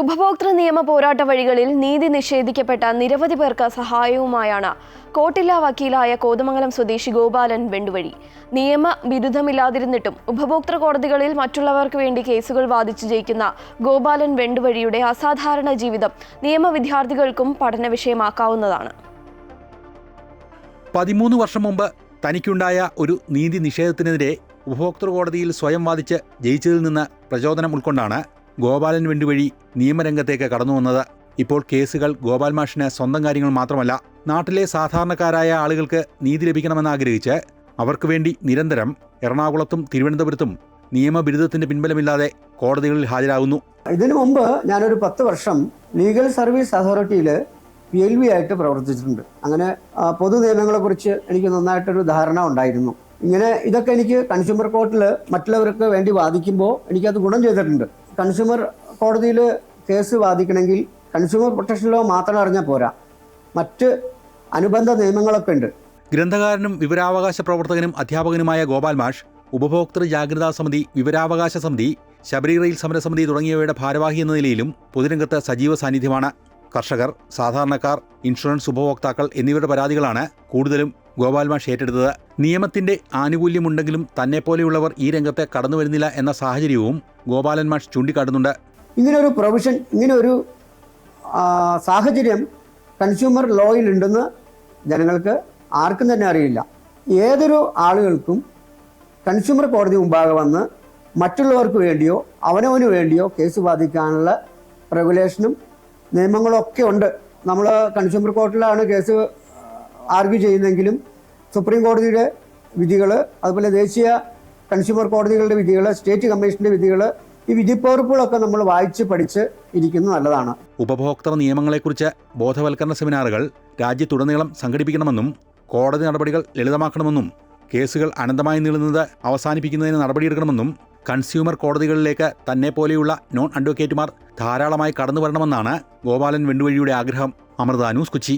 ഉപഭോക്തൃ നിയമ പോരാട്ട വഴികളിൽ നീതി നിഷേധിക്കപ്പെട്ട നിരവധി പേർക്ക് സഹായവുമായാണ് കോട്ടില്ല വക്കീലായ കോതമംഗലം സ്വദേശി ഗോപാലൻ വെണ്ടുവഴി. നിയമ ബിരുദമില്ലാതിരുന്നിട്ടും ഉപഭോക്തൃ കോടതികളിൽ മറ്റുള്ളവർക്ക് വേണ്ടി കേസുകൾ വാദിച്ചു ജയിക്കുന്ന ഗോപാലൻ വെണ്ടുവഴിയുടെ അസാധാരണ ജീവിതം നിയമ വിദ്യാർത്ഥികൾക്കും പഠന വിഷയമാക്കാവുന്നതാണ്. പതിമൂന്ന് വർഷം മുമ്പ് തനിക്കുണ്ടായ ഒരു നീതി നിഷേധത്തിനെതിരെ ഉപഭോക്തൃ കോടതിയിൽ സ്വയം വാദിച്ച് ജയിച്ചതിൽ നിന്ന് പ്രചോദനം ഉൾക്കൊണ്ടാണ് ഗോപാലൻ വെണ്ടുവഴി നിയമരംഗത്തേക്ക് കടന്നു വന്നത് ഇപ്പോൾ കേസുകൾ ഗോപാൽ മാഷിന് സ്വന്തം കാര്യങ്ങൾ മാത്രമല്ല നാട്ടിലെ സാധാരണക്കാരായ ആളുകൾക്ക് നീതി ലഭിക്കണമെന്ന് ആഗ്രഹിച്ച് അവർക്ക് വേണ്ടി നിരന്തരം എറണാകുളത്തും തിരുവനന്തപുരത്തും നിയമബിരുദത്തിന്റെ പിൻബലമില്ലാതെ കോടതികളിൽ ഹാജരാകുന്നു. ഇതിനു മുമ്പ് ഞാനൊരു പത്ത് വർഷം ലീഗൽ സർവീസ് അതോറിറ്റിയിൽ പി എൽ വി ആയിട്ട് പ്രവർത്തിച്ചിട്ടുണ്ട്. അങ്ങനെ പൊതു നിയമങ്ങളെക്കുറിച്ച് എനിക്ക് നന്നായിട്ടൊരു ധാരണ ഉണ്ടായിരുന്നു. ഇങ്ങനെ ഇതൊക്കെ എനിക്ക് കൺസ്യൂമർ കോർട്ടിൽ മറ്റുള്ളവർക്ക് വേണ്ടി വാദിക്കുമ്പോൾ എനിക്കത് ഗുണം ചെയ്തിട്ടുണ്ട്. കൺസ്യൂമർ കോടതിയിൽ കേസ് വാദിക്കണമെങ്കിൽ കൺസ്യൂമർ പ്രൊട്ടക്ഷൻ ലോ മാത്രം അറിഞ്ഞാൽ പോരാ. മറ്റ് അനുബന്ധ നിയമങ്ങളൊക്കെ ഉണ്ട്. ഗ്രന്ഥകാരനും വിവരാവകാശ പ്രവർത്തകനും അധ്യാപകനുമായ ഗോപാൽ മാഷ് ഉപഭോക്തൃ ജാഗ്രതാ സമിതി വിവരാവകാശ സമിതി ശബരി റെയിൽ സമരസമിതി തുടങ്ങിയവയുടെ ഭാരവാഹി എന്ന നിലയിലും പൊതുരംഗത്ത് സജീവ സാന്നിധ്യമാണ്. കർഷകർ സാധാരണക്കാർ ഇൻഷുറൻസ് ഉപഭോക്താക്കൾ എന്നിവരുടെ പരാതികളാണ് കൂടുതലും ഗോപാൽ മാഷ് ഏറ്റെടുത്തത് നിയമത്തിന്റെ ആനുകൂല്യമുണ്ടെങ്കിലും തന്നെ പോലെയുള്ളവർ ഈ രംഗത്തെ കടന്നു വരുന്നില്ല എന്ന സാഹചര്യവും ഗോപാലൻ മാഷ് ചൂണ്ടിക്കാട്ടുന്നുണ്ട്. ഇങ്ങനൊരു പ്രൊവിഷൻ ഇങ്ങനൊരു സാഹചര്യം കൺസ്യൂമർ ലോയിൽ ഉണ്ടെന്ന് ജനങ്ങൾക്ക് ആർക്കും തന്നെ അറിയില്ല. ഏതൊരു ആളുകൾക്കും കൺസ്യൂമർ കോടതി മുമ്പാകെ വന്ന് മറ്റുള്ളവർക്ക് വേണ്ടിയോ അവനവന് വേണ്ടിയോ കേസ് ബാധിക്കാനുള്ള റെഗുലേഷനും നിയമങ്ങളും ഒക്കെ ഉണ്ട്. നമ്മൾ കൺസ്യൂമർ കോർട്ടിലാണ് കേസ് ആർഗ്യൂ ചെയ്യുന്നെങ്കിലും സുപ്രീം കോടതിയുടെ വിധികൾ അതുപോലെ ദേശീയ കൺസ്യൂമർ കോടതികളുടെ വിധികൾ സ്റ്റേറ്റ് കമ്മീഷന്റെ വിധികൾ ഈ വിധിപ്പകർപ്പുകളൊക്കെ നമ്മൾ വായിച്ച് പഠിച്ച് ഇരിക്കുന്നത് നല്ലതാണ്. ഉപഭോക്തൃ നിയമങ്ങളെക്കുറിച്ച് ബോധവൽക്കരണ സെമിനാറുകൾ രാജ്യത്തുടനീളം സംഘടിപ്പിക്കണമെന്നും കോടതി നടപടികൾ ലളിതമാക്കണമെന്നും കേസുകൾ അനന്തമായി നീളുന്നത് അവസാനിപ്പിക്കുന്നതിന് നടപടിയെടുക്കണമെന്നും കൺസ്യൂമർ കോടതികളിലേക്ക് തന്നെ പോലെയുള്ള നോൺ അഡ്വക്കേറ്റുമാർ ധാരാളമായി കടന്നു വരണമെന്നാണ് ഗോപാലൻ വെണ്ടുവഴിയുടെ ആഗ്രഹം. അമൃത ന്യൂസ് കൊച്ചി.